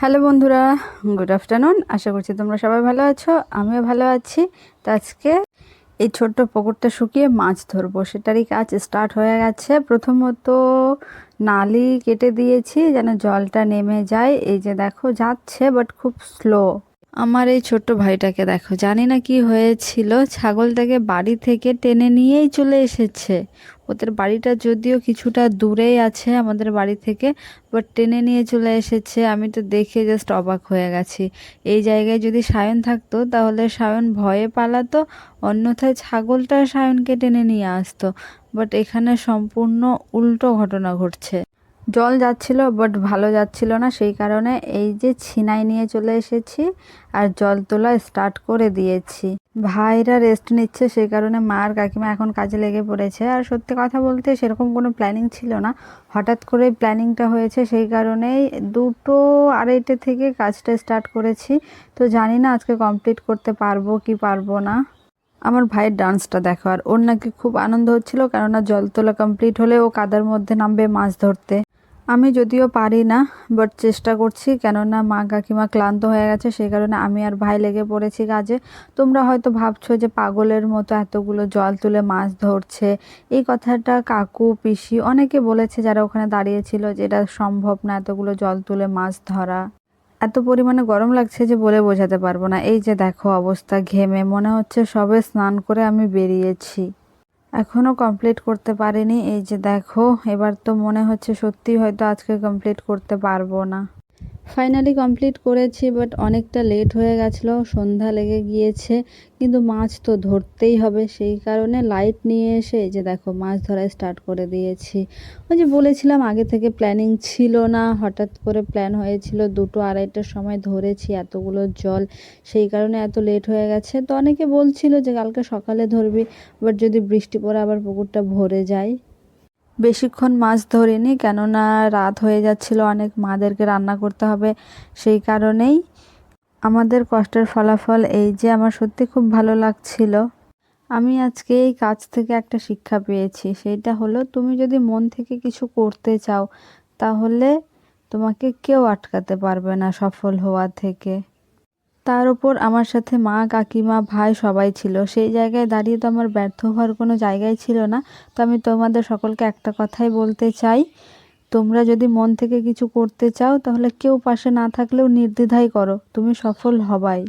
Hello বন্ধুরা, good afternoon. আশা করছি তোমরা সবাই ভালো আছো, আমিও ভালো আছি। তো আজকে এই ছোট্ট পুকুরটা শুকিয়ে মাছ ধরবো, সেটারই কাজ স্টার্ট হয়ে গেছে। প্রথমত নালি কেটে দিয়েছি যেন জলটা নেমে যায়। এই যে দেখো, যাচ্ছে বাট খুব স্লো আমার এই ছোট্ট ভাইটাকে দেখো। জানি না কি হয়েছিল। ছাগলটাকে বাড়ি থেকে টেনে নিয়েই চলে এসেছে। ওদের বাড়িটা যদিও কিছুটা দূরেই আছে আমাদের বাড়ি থেকে বাট টেনে নিয়ে চলে এসেছে। আমি তো দেখে জাস্ট অবাক হয়ে গেছি। এই জায়গায় যদি সায়ন থাকতো, তাহলে সায়ন ভয়ে পালাতো, অন্যথায় ছাগলটা সায়নকে টেনে নিয়ে আসতো। বাট এখানে সম্পূর্ণ উল্টো ঘটনা ঘটছে। জল যাচ্ছিল বাট ভালো যাচ্ছিল না। সেই কারণে এই যে ছিনাই নিয়ে চলে এসেছি আর জল তোলা স্টার্ট করে দিয়েছি। ভাইরা রেস্ট নিচ্ছে, সেই কারণে মা আর কাকিমা এখন কাজে লেগে পড়েছে। আর সত্যি কথা বলতে সেরকম কোনো প্ল্যানিং ছিল না। হঠাৎ করে প্ল্যানিংটা হয়েছে, সেই কারণেই দুটো আড়াইটে থেকে কাজটা স্টার্ট করেছি। তো জানি না আজকে কমপ্লিট করতে পারব কি পারব না। আমার ভাইয়ের ডান্সটা দেখো, আর ওর নাকি খুব আনন্দ হচ্ছিল, কেননা জল তোলা কমপ্লিট হলে ও কাদার মধ্যে নামবে মাছ ধরতে। আমি যদিও পারি না বাট চেষ্টা করছি, কেননা মা কাকিমা ক্লান্ত হয়ে গেছে, সেই কারণে আমি আর ভাই লেগে পড়েছি কাজে। তোমরা হয়তো ভাবছ যে পাগলের মতো এতগুলো জল তুলে মাছ ধরছে। এই কথাটা কাকু, পিসি অনেকে বলেছে যারা ওখানে দাঁড়িয়েছিল যে এটা সম্ভব না এতগুলো জল তুলে মাছ ধরা। এত পরিমাণে গরম লাগছে যে বলে বোঝাতে পারব না। এই যে দেখো অবস্থা ঘেমে, মনে হচ্ছে সবে স্নান করে আমি বেরিয়েছি। এখনও কমপ্লিট করতে পারিনি। এই যে দেখো, এবার তো মনে হচ্ছে সত্যি হয়তো আজকে কমপ্লিট করতে পারব না। ফাইনালি কমপ্লিট করেছি বাট অনেকটা লেট হয়ে গেছিল, সন্ধ্যা লেগে গিয়েছে, কিন্তু মাছ তো ধরতেই হবে, সেই কারণে লাইট নিয়ে এসে যে দেখো মাছ ধরা স্টার্ট করে দিয়েছি। ওই যে বলেছিলাম আগে থেকে প্ল্যানিং ছিল না, হঠাৎ করে প্ল্যান হয়েছিল, দুটো আড়াইটার সময় ধরেছি এতগুলো জল, সেই কারণে এত লেট হয়ে গেছে। তো অনেকে বলছিল যে কালকে সকালে ধরবি বাট যদি বৃষ্টি পড়ে আবার পুকুরটা ভরে যায়। বেশিক্ষণ মাছ ধরিনি, কেননা রাত হয়ে যাচ্ছিল, অনেক মাদেরকে রান্না করতে হবে। সেই কারণেই আমাদের কষ্টের ফলাফল এই যে আমার সত্যি খুব ভালো লাগছিল। আমি আজকে এই কাজ থেকে একটা শিক্ষা পেয়েছি, সেইটা হলো তুমি যদি মন থেকে কিছু করতে চাও, তাহলে তোমাকে কেউ আটকাতে পারবে না সফল হওয়া থেকে। তার উপর আমার সাথে মা, কাকিমা, ভাই সবাই ছিল। সেই জায়গায় দাঁড়িয়ে তো আমার ব্যর্থ হওয়ার কোনো জায়গায় ছিল না। তো আমি তোমাদের সকলকে একটা কথাই বলতে চাই। তোমরা যদি মন থেকে কিছু করতে চাও, তাহলে কেউ পাশে না থাকলেও নির্দ্বিধাই করো। তুমি সফল হবাই।